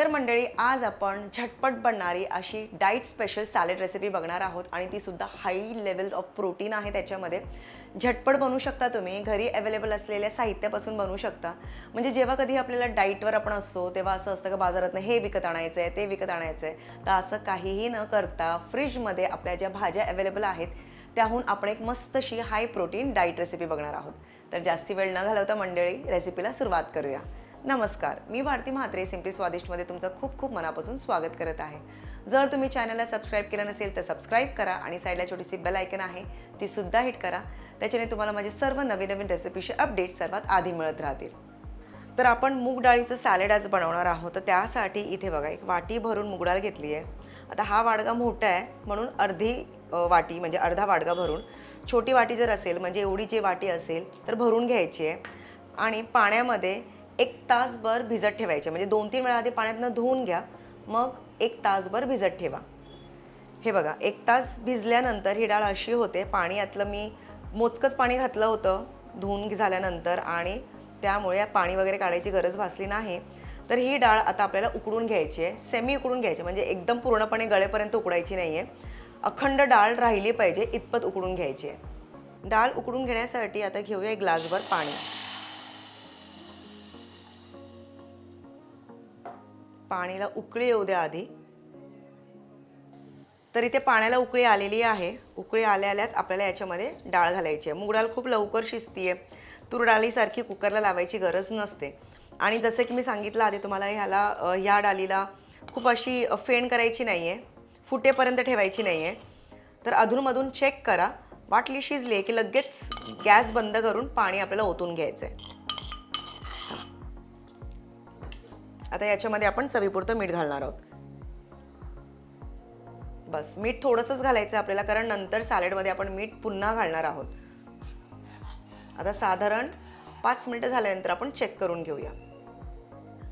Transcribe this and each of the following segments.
तर मंडळी आज आपण झटपट बनणारी अशी डाईट स्पेशल सॅलेड रेसिपी बघणार आहोत आणि ती सुद्धा हाई लेवल ऑफ प्रोटीन आहे त्याच्यामध्ये. झटपट बनवू शकता तुम्ही घरी अवेलेबल असलेल्या साहित्यापासून बनवू शकता. म्हणजे जेव्हा कधी आपल्याला डाईटवर आपण असतो तेव्हा असं असतं का बाजारात हे विकत आणायचं आहे ते विकत आणायचं आहे तर असं काहीही न करता फ्रीजमध्ये आपल्या ज्या भाज्या अवेलेबल आहेत त्याहून आपण एक मस्तशी हाय प्रोटीन डाईट रेसिपी बघणार आहोत. तर जास्ती वेळ न घालवता मंडळी रेसिपीला सुरुवात करूया. नमस्कार. मी भारती म्हात्रे सिम्पली स्वादिष्टमध्ये तुमचं खूप खूप मनापासून स्वागत करत आहे. जर तुम्ही चॅनलला सबस्क्राईब केलं नसेल तर सबस्क्राईब करा आणि साईडला छोटीशी बेल आयकन आहे ती सुद्धा हिट करा. त्याच्याने तुम्हाला माझे सर्व नवीन नवीन रेसिपीचे अपडेट सर्वात आधी मिळत राहतील. तर आपण मूग डाळीचं सॅलेड आज बनवणार आहोत. तर त्यासाठी इथे बघा एक वाटी भरून मूग डाळ घेतली आहे. आता हा वाडगा मोठा आहे म्हणून अर्धी वाटी म्हणजे अर्धा वाडगा भरून. छोटी वाटी जर असेल म्हणजे एवढी जी वाटी असेल तर भरून घ्यायची आहे. आणि पाण्यामध्ये एक तासभर भिजत ठेवायचे. म्हणजे दोन तीन वेळा आधी पाण्यातनं धुवून घ्या मग एक तासभर भिजत ठेवा. हे बघा एक तास भिजल्यानंतर ही डाळ अशी होते पाणी यातलं मी मोजकंच पाणी घातलं होतं धुवून झाल्यानंतर आणि त्यामुळे पाणी वगैरे काढायची गरज भासली नाही. तर ही डाळ आता आपल्याला उकडून घ्यायची आहे सेमी उकडून घ्यायची म्हणजे एकदम पूर्णपणे गळेपर्यंत उकडायची नाही आहे. अखंड डाळ राहिली पाहिजे इतपत उकडून घ्यायची आहे. डाळ उकडून घेण्यासाठी आता घेऊया एक ग्लासभर पाणी. पाणीला उकळी येऊ द्या आधी. तर इथे पाण्याला उकळी आलेली आहे. उकळी आल्या आल्याच आपल्याला याच्यामध्ये डाळ घालायची आहे. मूग डाळ खूप लवकर शिजतीये. तूर डाळीसारखी कुकरला लावायची गरज नसते. आणि जसं की मी सांगितलं आधी तुम्हाला ह्याला ह्या डाळीला खूप अशी फेण करायची नाही आहे फुटेपर्यंत ठेवायची नाही आहे तर अधूनमधून चेक करा. वाटली शिजली आहे की लगेच गॅस बंद करून पाणी आपल्याला ओतून घ्यायचं आहे आता याच्यामध्ये आपण चवीपुरतं मीठ घालणार आहोत. बस मीठ थोडंसंच घालायचं आपल्याला कारण नंतर सॅलेडमध्ये आपण मीठ पुन्हा घालणार आहोत. आता साधारण पाच मिनटं झाल्यानंतर आपण चेक करून घेऊया.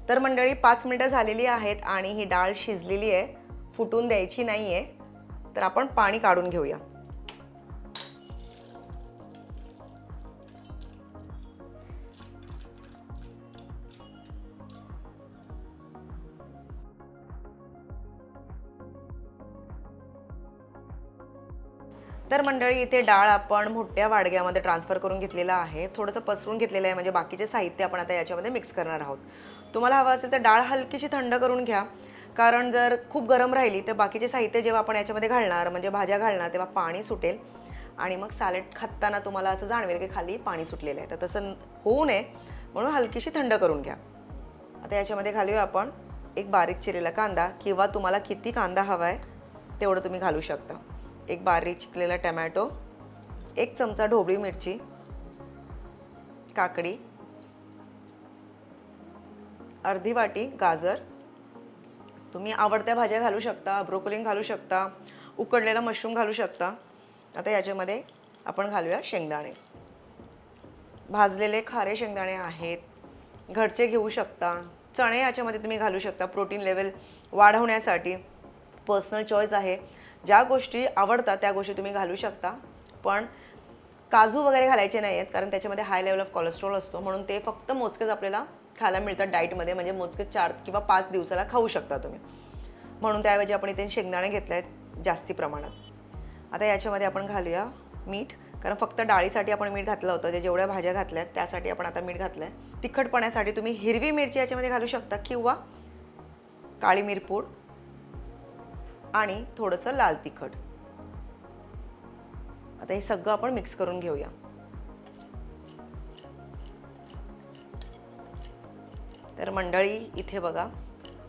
तर मंडळी पाच मिनटं झालेली आहेत आणि ही डाळ शिजलेली आहे फुटून द्यायची नाही आहे तर आपण पाणी काढून घेऊया. तर मंडळी इथे डाळ आपण मोठ्या वाडग्यामध्ये ट्रान्सफर करून घेतलेला आहे. थोडंसं पसरून घेतलेलं आहे म्हणजे बाकीचे साहित्य आपण आता याच्यामध्ये मिक्स करणार आहोत. तुम्हाला हवं असेल तर डाळ हलकीशी थंड करून घ्या. कारण जर खूप गरम राहिली तर बाकीचे साहित्य जेव्हा आपण याच्यामध्ये घालणार म्हणजे भाज्या घालणार तेव्हा पाणी सुटेल. आणि मग सॅलेड खाताना तुम्हाला असं जाणवेल की खाली पाणी सुटलेलं आहे. तर तसं होऊ नये. म्हणून हलकीशी थंड करून घ्या. आता याच्यामध्ये घालूया आपण एक बारीक चिरलेला कांदा किंवा तुम्हाला किती कांदा हवा आहे तेवढं तुम्ही घालू शकता. एक बारीक चिकलेला टमॅटो एक चमचा ढोबळी मिरची काकडी अर्धी वाटी गाजर. तुम्ही आवडत्या भाज्या घालू शकता ब्रोकोलिन घालू शकता उकडलेला मशरूम घालू शकता. आता याच्यामध्ये आपण घालूया शेंगदाणे. भाजलेले खारे शेंगदाणे आहेत. घरचे घेऊ शकता. चणे याच्यामध्ये तुम्ही घालू शकता. प्रोटीन लेवल वाढवण्यासाठी पर्सनल चॉईस आहे. ज्या गोष्टी आवडतात त्या गोष्टी तुम्ही घालू शकता. पण काजू वगैरे घालायचे नाही आहेत कारण त्याच्यामध्ये हाय लेवल ऑफ कोलेस्ट्रॉल असतो. म्हणून ते फक्त मोजकेच आपल्याला खायला मिळतात डाईटमध्ये म्हणजे मोजके चार किंवा पाच दिवसाला खाऊ शकता तुम्ही. म्हणून त्याऐवजी आपण इथे शेंगदाणे घेतले आहेत जास्ती प्रमाणात. आता याच्यामध्ये आपण घालूया मीठ. कारण फक्त डाळीसाठी आपण मीठ घातलं होतं. जे जेवढ्या भाज्या घातल्या आहेत त्यासाठी आपण आता मीठ घातलं आहे तिखटपणासाठी तुम्ही हिरवी मिरची याच्यामध्ये घालू शकता किंवा काळी मिरपूड. आणि थोडंसं लाल तिखट. आता हे सगळं आपण मिक्स करून घेऊया. तर मंडळी इथे बघा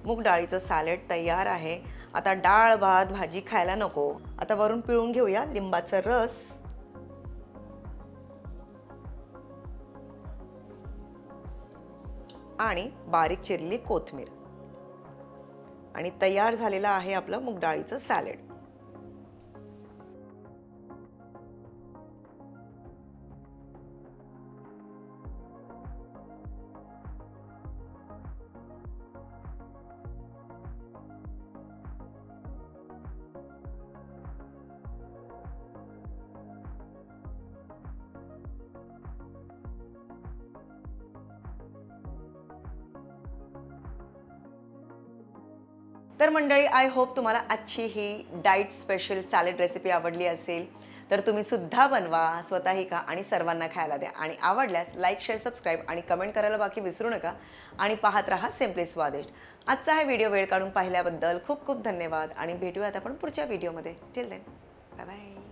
मूग डाळीचं सॅलेड तयार आहे. आता डाळ भात भाजी खायला नको. आता वरून पिळून घेऊया लिंबाचा रस. आणि बारीक चिरली कोथमीर आणि तयार झालेलं आहे आपलं मुगडाळीचं सॅलड. सॅलेड तर मंडळी आय होप तुम्हाला आजची ही डाईट स्पेशल सॅलेड रेसिपी आवडली असेल तर तुम्ही सुद्धा बनवा स्वतःही का आणि सर्वांना खायला द्या. आणि आवडल्यास लाईक शेअर सबस्क्राईब आणि कमेंट करायला बाकी विसरू नका आणि पाहत राहा सिम्पली स्वादिष्ट आजचा हा व्हिडिओ वेळ काढून पाहिल्याबद्दल खूप खूप धन्यवाद आणि भेटूयात आपण पुढच्या व्हिडिओमध्ये टिल देन बाय बाय